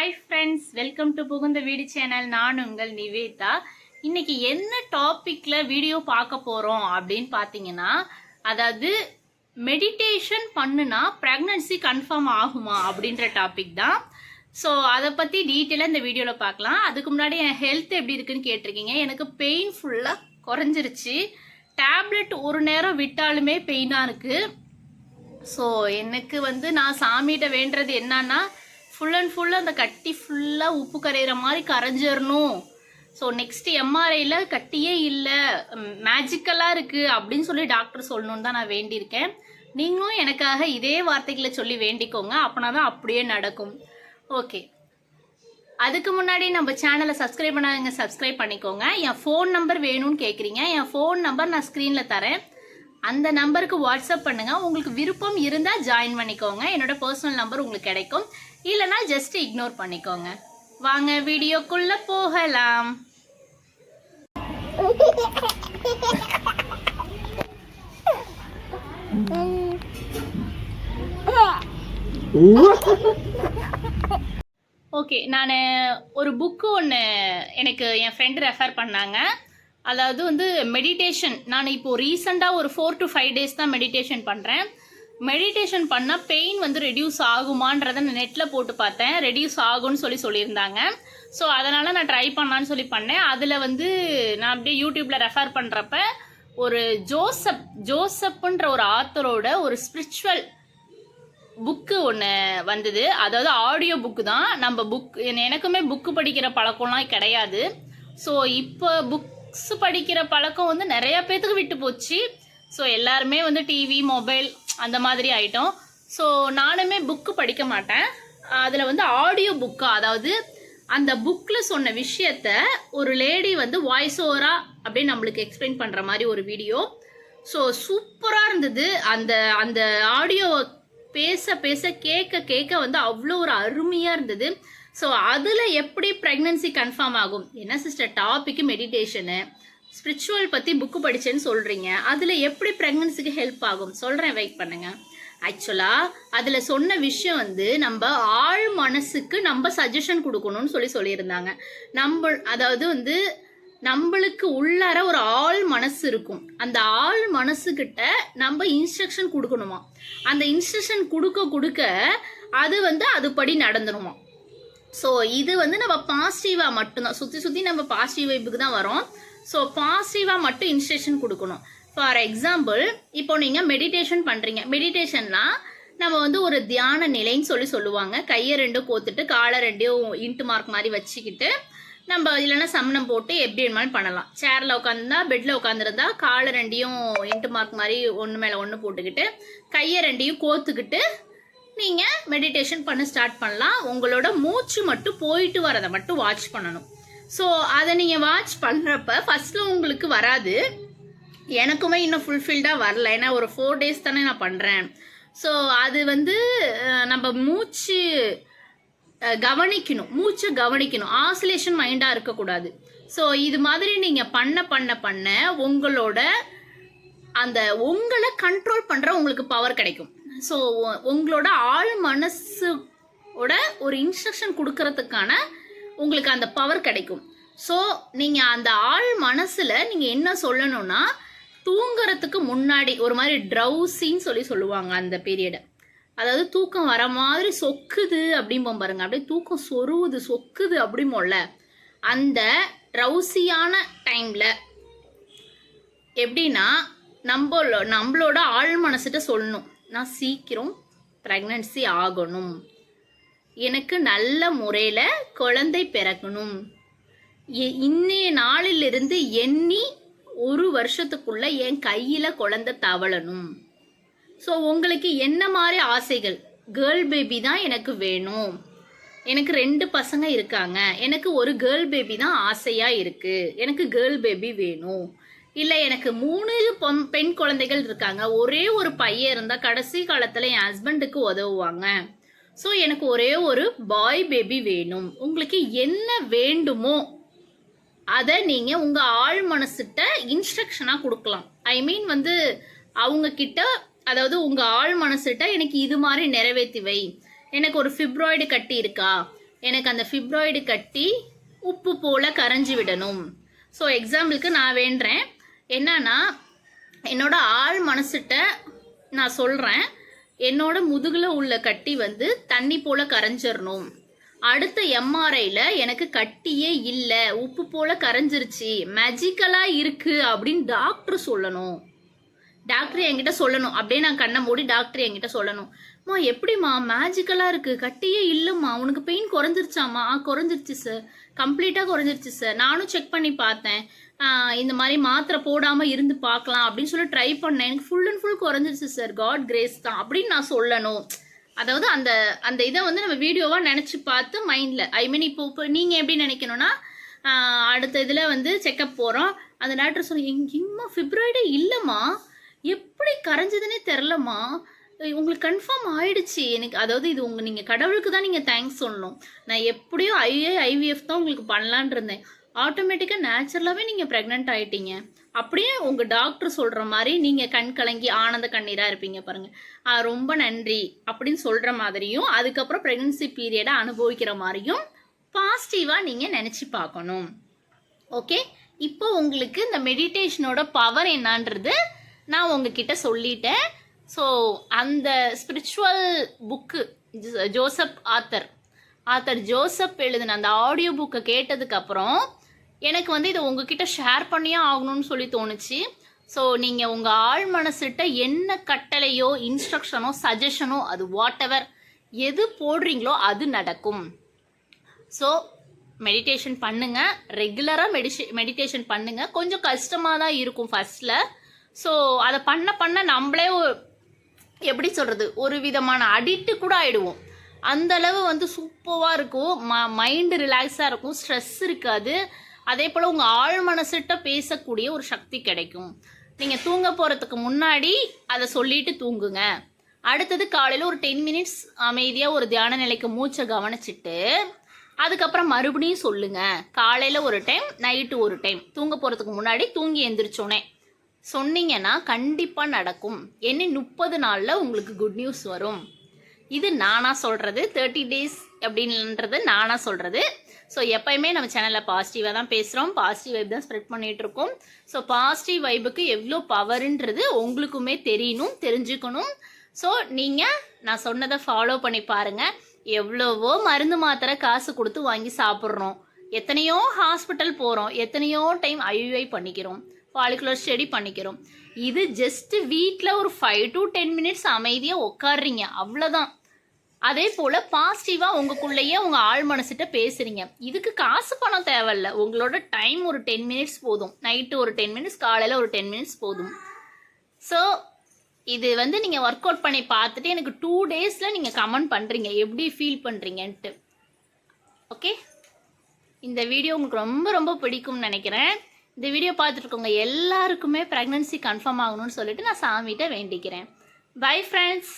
Hi friends welcome to புகுந்த வீடு channel நான் உங்கள் நிவேதா. இன்னைக்கு என்ன டாப்பிக்கில் வீடியோ பார்க்க போகிறோம் அப்படின்னு பார்த்தீங்கன்னா அதாவது மெடிடேஷன் பண்ணுனா ப்ரெக்னன்சி கன்ஃபார்ம் ஆகுமா அப்படின்ற டாபிக் தான். ஸோ அதை பற்றி டீட்டெயிலாக இந்த வீடியோவில் பார்க்கலாம். அதுக்கு முன்னாடி என் ஹெல்த் எப்படி இருக்குன்னு கேட்டிருக்கீங்க. எனக்கு பெயின் ஃபுல்லாக குறைஞ்சிருச்சு. டேப்லெட் ஒரு நேரம் விட்டாலுமே பெயினாக இருக்குது ஸோ எனக்கு வந்து நான் சாமிகிட்ட வேண்டுறது என்னன்னா ஃபுல் அண்ட் ஃபுல் அந்த கட்டி ஃபுல்லாக உப்பு கரையிற மாதிரி கரைஞ்சிடணும் ஸோ நெக்ஸ்ட் எம்ஆர்ஐயில் கட்டியே இல்லை. மேஜிக்கலாக இருக்குது அப்படின்னு சொல்லி டாக்டர் சொல்லணும்னு தான் நான் வேண்டியிருக்கேன். நீங்களும் எனக்காக இதே வார்த்தைகளை சொல்லி வேண்டிக்கோங்க. அப்போனா தான் அப்படியே நடக்கும். ஓகே அதுக்கு முன்னாடி நம்ம சேனலை சப்ஸ்கிரைப் பண்ணாதீங்க சப்ஸ்கிரைப் பண்ணிக்கோங்க. என் ஃபோன் நம்பர் வேணும்னு கேட்குறீங்க என் ஃபோன் நம்பர் நான் ஸ்க்ரீனில் தரேன். அந்த நம்பருக்கு வாட்ஸ்அப் பண்ணுங்கள் உங்களுக்கு விருப்பம் இருந்தால் ஜாயின் பண்ணிக்கோங்க. என்னோட பர்சனல் நம்பர் உங்களுக்கு கிடைக்கும். இல்லைனா ஜஸ்ட் இக்னோர் பண்ணிக்கோங்க. வாங்க வீடியோக்குள்ள போகலாம். ஓகே நான் ஒரு புக்கு ஒன்று எனக்கு என் ஃப்ரெண்டு ரெஃபர் பண்ணாங்க. அதாவது வந்து மெடிடேஷன் நான் இப்போ ரீசெண்டாக ஒரு ஃபோர் டு ஃபைவ் டேஸ் தான் மெடிடேஷன் பண்ணுறேன் மெடிடேஷன் பண்ணால் பெயின் வந்து ரெடியூஸ் ஆகுமான்றதை நான் நெட்டில் போட்டு பார்த்தேன். ரெடியூஸ் ஆகும்னு சொல்லி சொல்லியிருந்தாங்க. ஸோ அதனால் நான் ட்ரை பண்ணலான்னு சொல்லி பண்ணேன். அதில் வந்து நான் அப்படியே யூடியூப்பில் ரெஃபர் பண்ணுறப்ப ஒரு ஜோசப் ஜோசப்புன்ற ஒரு ஆத்தரோட ஒரு ஸ்பிரிச்சுவல் புக்கு ஒன்று வந்தது. அதாவது ஆடியோ புக்கு தான். நம்ம புக் எனக்குமே புக்கு படிக்கிற பழக்கம்லாம் கிடையாது. ஸோ இப்போ புக்ஸ் படிக்கிற பழக்கம் வந்து நிறையா பேர்த்துக்கு விட்டு போச்சு. ஸோ எல்லாருமே வந்து டிவி மொபைல் அந்த மாதிரி ஆகிட்டோம் ஸோ நானுமே புக்கு படிக்க மாட்டேன். அதில் வந்து ஆடியோ புக்கு அதாவது அந்த புக்கில் சொன்ன விஷயத்த ஒரு லேடி வந்து வாய்ஸ் ஓவராக அப்படியே நம்மளுக்கு எக்ஸ்பிளைன் பண்ணுற மாதிரி ஒரு வீடியோ ஸோ சூப்பராக இருந்தது. அந்த அந்த ஆடியோ பேச பேச கேட்க கேட்க வந்து அவ்வளோ ஒரு அருமையாக இருந்தது. ஸோ அதில் எப்படி ப்ரெக்னன்சி கன்ஃபார்ம் ஆகும்? என்ன சிஸ்டர் டாபிக்கு மெடிடேஷனு ஸ்பிரிச்சுவல் பற்றி புக்கு படித்தேன்னு சொல்கிறீங்க அதில் எப்படி ப்ரெக்னன்சிக்கு ஹெல்ப் ஆகும்? சொல்கிறேன் வெயிட் பண்ணுங்க. ஆக்சுவலாக அதில் சொன்ன விஷயம் வந்து நம்ம ஆழ் மனசுக்கு நம்ம சஜஷன் கொடுக்கணும்னு சொல்லி சொல்லியிருந்தாங்க. நம்ம அதாவது வந்து நம்மளுக்கு உள்ளார ஒரு ஆள் மனசு இருக்கும். அந்த ஆள் மனசுக்கிட்ட நம்ம இன்ஸ்ட்ரக்ஷன் கொடுக்கணுமா? அந்த இன்ஸ்ட்ரக்ஷன் கொடுக்க கொடுக்க அது வந்து அதுபடி நடந்துருமா? ஸோ இது வந்து நம்ம பாசிட்டிவாக மட்டும்தான். சுற்றி சுற்றி நம்ம பாசிட்டிவ் வைப்புக்கு தான் வரோம். ஸோ பாசிட்டிவாக மட்டும் இன்ஸ்ட்ரக்ஷன் கொடுக்கணும். ஃபார் எக்ஸாம்பிள் இப்போ நீங்கள் மெடிடேஷன் பண்ணுறீங்க மெடிடேஷன்லாம் நம்ம வந்து ஒரு தியான நிலைன்னு சொல்லி சொல்லுவாங்க. கையை ரெண்டும் கோத்துட்டு காலை ரெண்டையும் இன்ட்டு மார்க் மாதிரி வச்சுக்கிட்டு நம்ம இல்லைன்னா சமணம் போட்டு எப்படி வேணுமாலும் பண்ணலாம். சேரில் உட்காந்துருந்தா பெட்டில் உட்காந்துருந்தா காலை ரெண்டையும் இன்ட்டு மார்க் மாதிரி ஒன்று மேலே ஒன்று போட்டுக்கிட்டு கையை ரெண்டையும் கோத்துக்கிட்டு நீங்கள் மெடிடேஷன் பண்ண ஸ்டார்ட் பண்ணலாம். உங்களோட மூச்சு மட்டும் போயிட்டு வரதை மட்டும் வாட்ச் பண்ணணும். ஸோ அதை நீங்கள் வாட்ச் பண்ணுறப்ப ஃபஸ்ட்டில் உங்களுக்கு வராது. எனக்குமே இன்னும் ஃபுல்ஃபில்டாக வரல. ஏன்னா ஒரு ஃபோர் டேஸ் தானே நான் பண்ணுறேன் ஸோ அது வந்து நம்ம மூச்சு கவனிக்கணும். மூச்சை கவனிக்கணும். ஆசிலேஷன் மைண்டாக இருக்கக்கூடாது. ஸோ இது மாதிரி நீங்கள் பண்ண பண்ண பண்ண உங்களோட அந்த உங்களை கண்ட்ரோல் பண்ணுற உங்களுக்கு பவர் கிடைக்கும். ஸோ உங்களோட ஆழ் மனசோட ஒரு இன்ஸ்ட்ரக்ஷன் கொடுக்கறதுக்கான உங்களுக்கு அந்த பவர் கிடைக்கும். ஸோ நீங்கள் அந்த ஆழ் மனசில் நீங்கள் என்ன சொல்லணும்னா தூங்குறதுக்கு முன்னாடி ஒரு மாதிரி ட்ரௌசின்னு சொல்லி சொல்லுவாங்க அந்த பீரியடை அதாவது தூக்கம் வர மாதிரி சொக்குது அப்படிம்போம் பாருங்க. அப்படியே தூக்கம் சொருவுது சொக்குது அப்படிம்போல அந்த ட்ரௌசியான டைமில் எப்படின்னா நம்ம நம்மளோட ஆள் மனசுகிட்ட சொல்லணும். நான் சீக்கிரம் ப்ரெக்னன்சி ஆகணும். எனக்கு நல்ல முறையில் குழந்தை பிறக்கணும். இ- இன்னைய நாளிலிருந்து எண்ணி ஒரு வருஷத்துக்குள்ள என் கையில் குழந்தை தவழணும் ஸோ உங்களுக்கு என்ன மாதிரி ஆசைகள்? கேர்ள் பேபி தான் எனக்கு வேணும். எனக்கு ரெண்டு பசங்க இருக்காங்க. எனக்கு ஒரு கேர்ள் பேபி தான் ஆசையாக இருக்குது எனக்கு கேர்ள் பேபி வேணும். இல்லை எனக்கு மூணு பொம் பெண் குழந்தைகள் இருக்காங்க. ஒரே ஒரு பையன் இருந்தால் கடைசி காலத்தில் என் ஹஸ்பண்டுக்கு உதவுவாங்க. ஸோ எனக்கு ஒரே ஒரு பாய் பேபி வேணும். உங்களுக்கு என்ன வேண்டுமோ அதை நீங்கள் உங்கள் ஆழ் மனசுகிட்ட இன்ஸ்ட்ரக்ஷனாக கொடுக்கலாம். ஐ மீன் வந்து அவங்க கிட்ட அதாவது உங்கள் ஆழ் மனசுகிட்ட எனக்கு இது மாதிரி நிறைவேற்றி வை. எனக்கு ஒரு ஃபிப்ராய்டு கட்டி இருக்கா? எனக்கு அந்த ஃபிப்ராய்டு கட்டி உப்பு போல் கரைஞ்சி விடணும். ஸோ எக்ஸாம்பிளுக்கு நான் வேண்டுறேன் என்னன்னா என்னோட ஆள் மனசுகிட்ட நான் சொல்கிறேன் என்னோட முதுகில் உள்ள கட்டி வந்து தண்ணி போல கரைஞ்சிடணும் அடுத்த எம்ஆர்ஐல எனக்கு கட்டியே இல்லை உப்பு போல கரைஞ்சிருச்சு மேஜிக்கலாக இருக்கு அப்படின்னு டாக்டர் சொல்லணும். டாக்டர் என்கிட்ட சொல்லணும். அப்படியே நான் கண்ணை மூடி டாக்டர் என்கிட்ட சொல்லணும். மா எப்படிம்மா? மேஜிக்கலாக இருக்குது கட்டியே இல்லைம்மா. உனக்கு பெயின் குறைஞ்சிருச்சாம்மா? ஆ குறைஞ்சிருச்சு சார் கம்ப்ளீட்டாக குறைஞ்சிருச்சு சார் நானும் செக் பண்ணி பார்த்தேன். இந்த மாதிரி மாத்திரை போடாமல் இருந்து பார்க்கலாம் அப்படின்னு சொல்லி ட்ரை பண்ணேன். எனக்கு ஃபுல் அண்ட் ஃபுல் குறைஞ்சிருச்சு சார் காட் கிரேஸ் தான் அப்படின்னு நான் சொல்லணும். அதாவது அந்த அந்த இதை வந்து நம்ம வீடியோவாக நினச்சி பார்த்து மைண்டில் ஐ மீன் இப்போ இப்போ நீங்கள் எப்படி நினைக்கணும்னா அடுத்த இதில் வந்து செக்கப் போகிறோம் அந்த டாக்டர் சொல்லி எங்கேயுமா ஃபிப்ராய்டே இல்லைம்மா. எப்படி கரைஞ்சதுன்னே தெரிலம்மா. உங்களுக்கு கன்ஃபார்ம் ஆயிடுச்சு. எனக்கு அதாவது இது உங்க நீங்கள் கடவுளுக்கு தான் நீங்கள் தேங்க்ஸ் சொல்லணும். நான் எப்படியோ ஐஏ ஐவிஎஃப் தான் உங்களுக்கு பண்ணலான் இருந்தேன். ஆட்டோமேட்டிக்காக நேச்சுரலாகவே நீங்கள் ப்ரெக்னென்ட் ஆயிட்டீங்க. அப்படியே உங்கள் டாக்டர் சொல்கிற மாதிரி நீங்கள் கண் கலங்கி ஆனந்த கண்ணீராக இருப்பீங்க பாருங்கள் ரொம்ப நன்றி அப்படின்னு சொல்கிற மாதிரியும் அதுக்கப்புறம் ப்ரெக்னன்சி பீரியடை அனுபவிக்கிற மாதிரியும் பாசிட்டிவாக நீங்கள் நினச்சி பார்க்கணும். ஓகே இப்போ உங்களுக்கு இந்த மெடிடேஷனோட பவர் என்னான்றது நான் உங்ககிட்ட சொல்லிட்டேன். ஸோ அந்த spiritual book Joseph author author Joseph எழுதின அந்த ஆடியோ புக்கை கேட்டதுக்கப்புறம் எனக்கு வந்து இதை உங்ககிட்ட ஷேர் பண்ணியே ஆகணும்னு சொல்லி தோணுச்சு. ஸோ நீங்கள் உங்கள் ஆழ் மனசுகிட்ட என்ன கட்டளையோ இன்ஸ்ட்ரக்ஷனோ சஜஷனோ அது வாட் எவர் எது போடுறீங்களோ அது நடக்கும். ஸோ மெடிடேஷன் பண்ணுங்கள் ரெகுலராக மெடிஷே மெடிடேஷன் பண்ணுங்கள் கொஞ்சம் கஷ்டமாக தான் இருக்கும் ஃபஸ்ட்டில் ஸோ அதை பண்ண பண்ண நம்மளே எப்படி சொல்கிறது ஒரு விதமான அடிட்டு கூட ஆகிடுவோம் அந்தளவு வந்து சூப்பராக இருக்கும். ம மைண்டு ரிலாக்ஸாக இருக்கும். ஸ்ட்ரெஸ் இருக்காது. அதே போல் உங்கள் ஆழ் மனசிட்ட பேசக்கூடிய ஒரு சக்தி கிடைக்கும். நீங்கள் தூங்க போகிறதுக்கு முன்னாடி அதை சொல்லிட்டு தூங்குங்க. அடுத்தது காலையில் ஒரு டென் மினிட்ஸ் அமைதியாக ஒரு தியான நிலைக்கு மூச்சை கவனிச்சிட்டு அதுக்கப்புறம் மறுபடியும் சொல்லுங்கள் காலையில் ஒரு டைம் நைட்டு ஒரு டைம் தூங்க போகிறதுக்கு முன்னாடி தூங்கி எந்திரிச்சோன்னே சொன்னீங்கன்னா கண்டிப்பாக நடக்கும். என்ன முப்பது நாளில் உங்களுக்கு குட் நியூஸ் வரும். இது நானா சொல்கிறது தேர்ட்டி டேஸ் அப்படின்றது நானா சொல்கிறது ஸோ எப்பயுமே நம்ம சேனலில் பாசிட்டிவாக தான் பேசுகிறோம் பாசிட்டிவ் வைப் தான் ஸ்ப்ரெட் பண்ணிகிட்ருக்கோம் இருக்கோம். ஸோ பாசிட்டிவ் வைபுக்கு எவ்வளோ பவருன்றது உங்களுக்குமே தெரியணும் தெரிஞ்சுக்கணும். ஸோ நீங்கள் நான் சொன்னதை ஃபாலோ பண்ணி பாருங்கள் எவ்வளவோ மருந்து மாத்திரை காசு கொடுத்து வாங்கி சாப்பிட்றோம். எத்தனையோ ஹாஸ்பிட்டல் போகிறோம் எத்தனையோ டைம் ஐயுஐ பண்ணிக்கிறோம். ஃபாலிகுலர் ஸ்டடி பண்ணிக்கிறோம். இது ஜஸ்ட் வீட்டில் ஒரு ஃபைவ் டு டென் மினிட்ஸ் அமைதியாக உட்காடுறீங்க அவ்வளோதான் அதே போல் பாசிட்டிவாக உங்களுக்குள்ளேயே உங்கள் ஆள் மனசுகிட்ட பேசுகிறீங்க இதுக்கு காசு பணம் தேவையில்ல. உங்களோட டைம் ஒரு டென் மினிட்ஸ் போதும். நைட்டு ஒரு டென் மினிட்ஸ் காலையில் ஒரு டென் மினிட்ஸ் போதும். ஸோ இது வந்து நீங்கள் ஒர்க் அவுட் பண்ணி பார்த்துட்டு எனக்கு டூ டேஸில் நீங்கள் கமெண்ட் பண்ணுறீங்க எப்படி ஃபீல் பண்ணுறீங்கன்ட்டு ஓகே இந்த வீடியோ உங்களுக்கு ரொம்ப ரொம்ப பிடிக்கும்னு நினைக்கிறேன். இந்த வீடியோ பார்த்துட்டு எல்லாருக்குமே ப்ரெக்னன்சி கன்ஃபார்ம் ஆகணும்னு சொல்லிட்டு நான் சாமிகிட்ட வேண்டிக்கிறேன். Bye friends